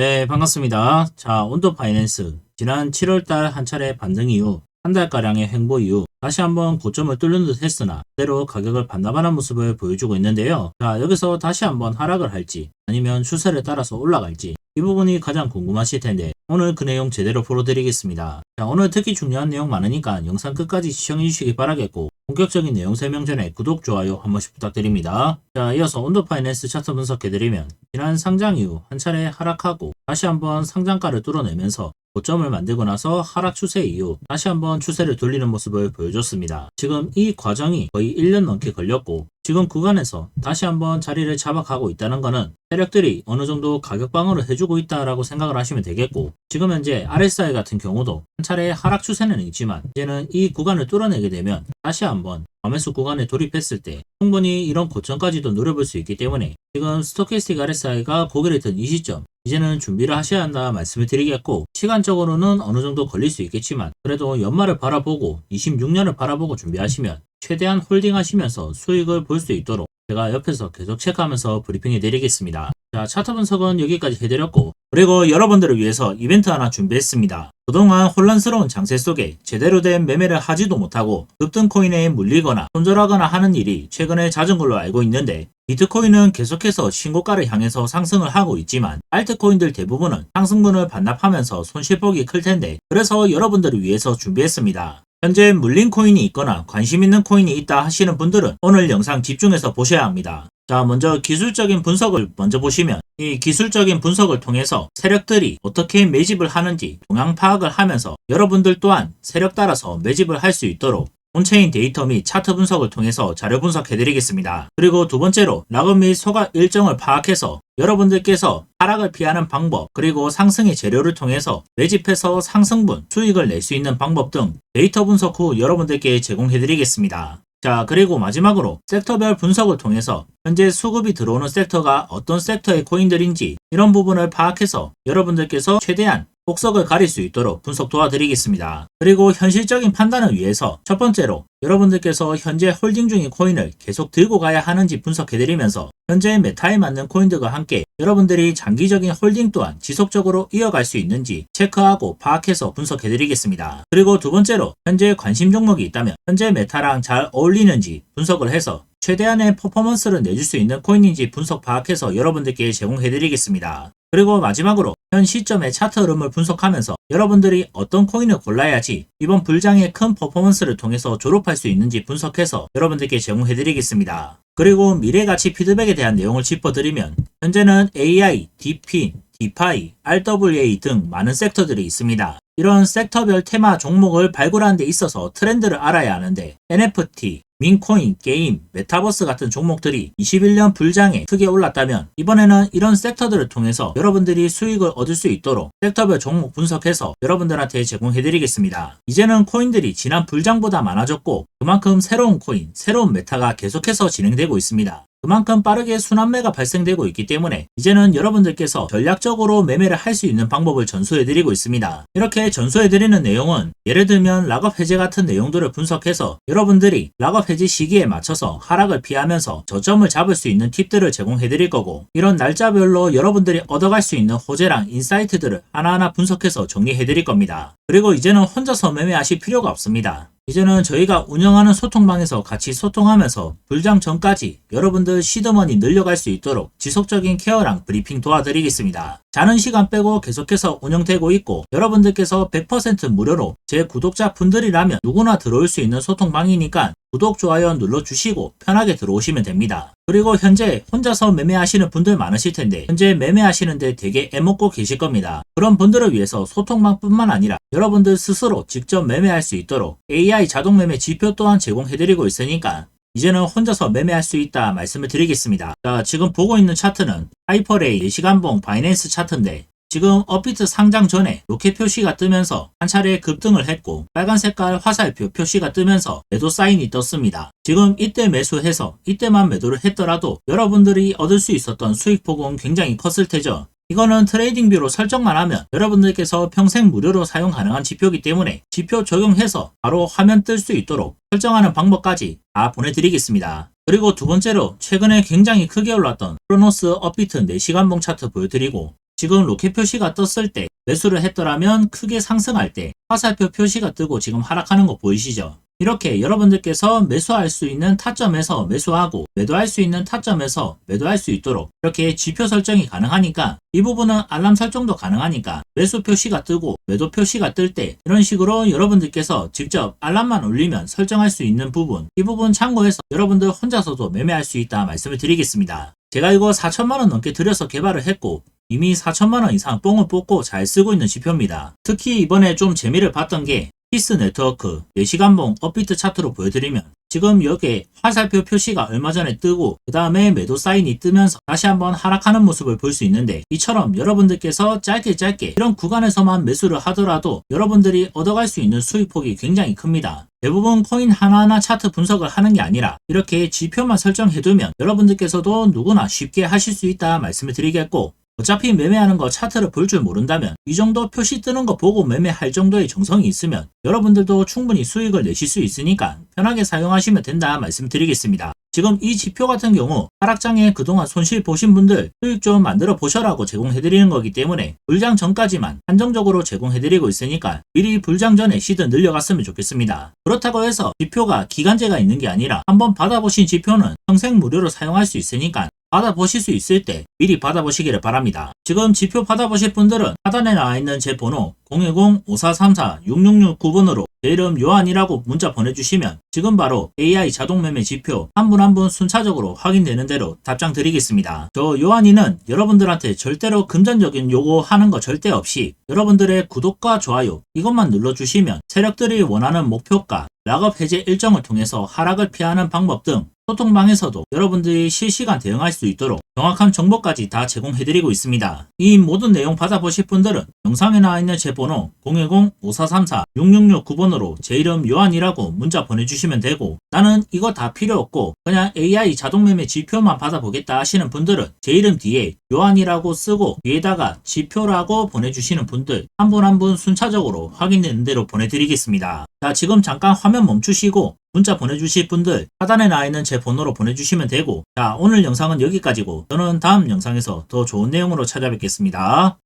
네, 반갑습니다. 자, 온도 파이낸스. 지난 7월달 한 차례 반등 이후 한 달가량의 횡보 이후 다시 한번 고점을 뚫는 듯 했으나 그대로 가격을 반납하는 모습을 보여주고 있는데요. 자, 여기서 다시 한번 하락을 할지 아니면 추세를 따라서 올라갈지 이 부분이 가장 궁금하실 텐데 오늘 그 내용 제대로 풀어드리겠습니다. 자, 오늘 특히 중요한 내용 많으니까 영상 끝까지 시청해 주시기 바라겠고 본격적인 내용 설명 전에 구독, 좋아요 한 번씩 부탁드립니다. 자, 이어서 온도 파이낸스 차트 분석해드리면 지난 상장 이후 한 차례 하락하고 다시 한번 상장가를 뚫어내면서 고점을 만들고 나서 하락 추세 이후 다시 한번 추세를 돌리는 모습을 보여줬습니다. 지금 이 과정이 거의 1년 넘게 걸렸고 지금 구간에서 다시 한번 자리를 잡아가고 있다는 것은 세력들이 어느 정도 가격 방어를 해주고 있다라고 생각을 하시면 되겠고 지금 현재 RSI 같은 경우도 한 차례 하락 추세는 있지만 이제는 이 구간을 뚫어내게 되면 다시 한번 과매수 구간에 돌입했을 때 충분히 이런 고점까지도 노려볼 수 있기 때문에 지금 스토캐스틱 RSI가 고개를 든 이 시점 이제는 준비를 하셔야 한다 말씀을 드리겠고 시간적으로는 어느 정도 걸릴 수 있겠지만 그래도 연말을 바라보고 26년을 바라보고 준비하시면 최대한 홀딩 하시면서 수익을 볼 수 있도록 제가 옆에서 계속 체크하면서 브리핑해 드리겠습니다. 자, 차트 분석은 여기까지 해드렸고, 그리고 여러분들을 위해서 이벤트 하나 준비했습니다. 그동안 혼란스러운 장세 속에 제대로 된 매매를 하지도 못하고 급등 코인에 물리거나 손절하거나 하는 일이 최근에 잦은 걸로 알고 있는데 비트코인은 계속해서 신고가를 향해서 상승을 하고 있지만 알트코인들 대부분은 상승분을 반납하면서 손실폭이 클 텐데 그래서 여러분들을 위해서 준비했습니다. 현재 물린 코인이 있거나 관심 있는 코인이 있다 하시는 분들은 오늘 영상 집중해서 보셔야 합니다. 자, 먼저 기술적인 분석을 먼저 보시면 이 기술적인 분석을 통해서 세력들이 어떻게 매집을 하는지 동향 파악을 하면서 여러분들 또한 세력 따라서 매집을 할 수 있도록 온체인 데이터 및 차트 분석을 통해서 자료 분석해드리겠습니다. 그리고 두 번째로 락업 및 소각 일정을 파악해서 여러분들께서 하락을 피하는 방법, 그리고 상승의 재료를 통해서 매집해서 상승분, 수익을 낼 수 있는 방법 등 데이터 분석 후 여러분들께 제공해드리겠습니다. 자, 그리고 마지막으로 섹터별 분석을 통해서 현재 수급이 들어오는 섹터가 어떤 섹터의 코인들인지 이런 부분을 파악해서 여러분들께서 최대한 폭석을 가릴 수 있도록 분석 도와드리겠습니다. 그리고 현실적인 판단을 위해서 첫 번째로 여러분들께서 현재 홀딩 중인 코인을 계속 들고 가야 하는지 분석해드리면서 현재 메타에 맞는 코인들과 함께 여러분들이 장기적인 홀딩 또한 지속적으로 이어갈 수 있는지 체크하고 파악해서 분석해드리겠습니다. 그리고 두 번째로 현재 관심 종목이 있다면 현재 메타랑 잘 어울리는지 분석을 해서 최대한의 퍼포먼스를 내줄 수 있는 코인인지 분석 파악해서 여러분들께 제공해드리겠습니다. 그리고 마지막으로 현 시점의 차트 흐름을 분석하면서 여러분들이 어떤 코인을 골라야지 이번 불장의 큰 퍼포먼스를 통해서 졸업할 수 있는지 분석해서 여러분들께 제공해드리겠습니다. 그리고 미래 가치 피드백에 대한 내용을 짚어드리면 현재는 AI, DeFi, DeFi, RWA 등 많은 섹터들이 있습니다. 이런 섹터별 테마 종목을 발굴하는 데 있어서 트렌드를 알아야 하는데 NFT, 민코인, 게임, 메타버스 같은 종목들이 21년 불장에 크게 올랐다면 이번에는 이런 섹터들을 통해서 여러분들이 수익을 얻을 수 있도록 섹터별 종목 분석해서 여러분들한테 제공해드리겠습니다. 이제는 코인들이 지난 불장보다 많아졌고 그만큼 새로운 코인, 새로운 메타가 계속해서 진행되고 있습니다. 그만큼 빠르게 순환매가 발생되고 있기 때문에 이제는 여러분들께서 전략적으로 매매를 할 수 있는 방법을 전수해드리고 있습니다. 이렇게 전수해드리는 내용은 예를 들면 락업 해제 같은 내용들을 분석해서 여러분들이 락업 해제 시기에 맞춰서 하락을 피하면서 저점을 잡을 수 있는 팁들을 제공해드릴 거고 이런 날짜별로 여러분들이 얻어갈 수 있는 호재랑 인사이트들을 하나하나 분석해서 정리해드릴 겁니다. 그리고 이제는 혼자서 매매하실 필요가 없습니다. 이제는 저희가 운영하는 소통방에서 같이 소통하면서 불장 전까지 여러분들 시드머니 늘려갈 수 있도록 지속적인 케어랑 브리핑 도와드리겠습니다. 자는 시간 빼고 계속해서 운영되고 있고 여러분들께서 100% 무료로 제 구독자 분들이라면 누구나 들어올 수 있는 소통방이니까 구독, 좋아요 눌러주시고 편하게 들어오시면 됩니다. 그리고 현재 혼자서 매매하시는 분들 많으실 텐데 현재 매매하시는데 되게 애먹고 계실 겁니다. 그런 분들을 위해서 소통방뿐만 아니라 여러분들 스스로 직접 매매할 수 있도록 AI 자동 매매 지표 또한 제공해드리고 있으니까 이제는 혼자서 매매할 수 있다 말씀을 드리겠습니다. 자, 지금 보고 있는 차트는 하이퍼레이 4시간봉 바이낸스 차트인데 지금 업비트 상장 전에 로켓 표시가 뜨면서 한 차례 급등을 했고 빨간 색깔 화살표 표시가 뜨면서 매도 사인이 떴습니다. 지금 이때 매수해서 이때만 매도를 했더라도 여러분들이 얻을 수 있었던 수익 폭은 굉장히 컸을 테죠. 이거는 트레이딩 뷰로 설정만 하면 여러분들께서 평생 무료로 사용 가능한 지표이기 때문에 지표 적용해서 바로 화면 뜰 수 있도록 설정하는 방법까지 다 보내드리겠습니다. 그리고 두 번째로 최근에 굉장히 크게 올랐던 크로노스 업비트 4시간봉 차트 보여드리고 지금 로켓 표시가 떴을 때 매수를 했더라면 크게 상승할 때 화살표 표시가 뜨고 지금 하락하는 거 보이시죠? 이렇게 여러분들께서 매수할 수 있는 타점에서 매수하고 매도할 수 있는 타점에서 매도할 수 있도록 이렇게 지표 설정이 가능하니까 이 부분은 알람 설정도 가능하니까 매수 표시가 뜨고 매도 표시가 뜰 때 이런 식으로 여러분들께서 직접 알람만 울리면 설정할 수 있는 부분 이 부분 참고해서 여러분들 혼자서도 매매할 수 있다 말씀을 드리겠습니다. 제가 이거 4천만원 넘게 들여서 개발을 했고 이미 4천만원 이상 뽕을 뽑고 잘 쓰고 있는 지표입니다. 특히 이번에 좀 재미를 봤던 게 피스 네트워크 4시간봉 업비트 차트로 보여드리면 지금 여기에 화살표 표시가 얼마 전에 뜨고 그 다음에 매도 사인이 뜨면서 다시 한번 하락하는 모습을 볼 수 있는데 이처럼 여러분들께서 짧게 짧게 이런 구간에서만 매수를 하더라도 여러분들이 얻어갈 수 있는 수익폭이 굉장히 큽니다. 대부분 코인 하나하나 차트 분석을 하는 게 아니라 이렇게 지표만 설정해두면 여러분들께서도 누구나 쉽게 하실 수 있다 말씀을 드리겠고 어차피 매매하는 거 차트를 볼 줄 모른다면 이 정도 표시 뜨는 거 보고 매매할 정도의 정성이 있으면 여러분들도 충분히 수익을 내실 수 있으니까 편하게 사용하시면 된다 말씀드리겠습니다. 지금 이 지표 같은 경우 하락장에 그동안 손실 보신 분들 수익 좀 만들어 보셔라고 제공해드리는 거기 때문에 불장 전까지만 한정적으로 제공해드리고 있으니까 미리 불장 전에 시드 늘려갔으면 좋겠습니다. 그렇다고 해서 지표가 기간제가 있는 게 아니라 한번 받아보신 지표는 평생 무료로 사용할 수 있으니까 받아보실 수 있을 때 미리 받아보시기를 바랍니다. 지금 지표 받아보실 분들은 하단에 나와 있는 제 번호 010-5434-6669번으로 제 이름 요한이라고 문자 보내주시면 지금 바로 AI 자동매매 지표 한 분 한 분 순차적으로 확인되는 대로 답장 드리겠습니다. 저 요한이는 여러분들한테 절대로 금전적인 요구 하는 거 절대 없이 여러분들의 구독과 좋아요 이것만 눌러주시면 세력들이 원하는 목표가 락업 해제 일정을 통해서 하락을 피하는 방법 등 소통방에서도 여러분들이 실시간 대응할 수 있도록 정확한 정보까지 다 제공해드리고 있습니다. 이 모든 내용 받아보실 분들은 영상에 나와 있는 제 번호 010-5434-6669번으로 제 이름 요한이라고 문자 보내주시면 되고 나는 이거 다 필요 없고 그냥 AI 자동매매 지표만 받아보겠다 하시는 분들은 제 이름 뒤에 요한이라고 쓰고 위에다가 지표라고 보내주시는 분들 한 분 한분 순차적으로 확인되는 대로 보내드리겠습니다. 자 지금 잠깐 화면 멈추시고 문자 보내주실 분들 하단에 나와 있는 제 번호로 보내주시면 되고 자 오늘 영상은 여기까지고 저는 다음 영상에서 더 좋은 내용으로 찾아뵙겠습니다.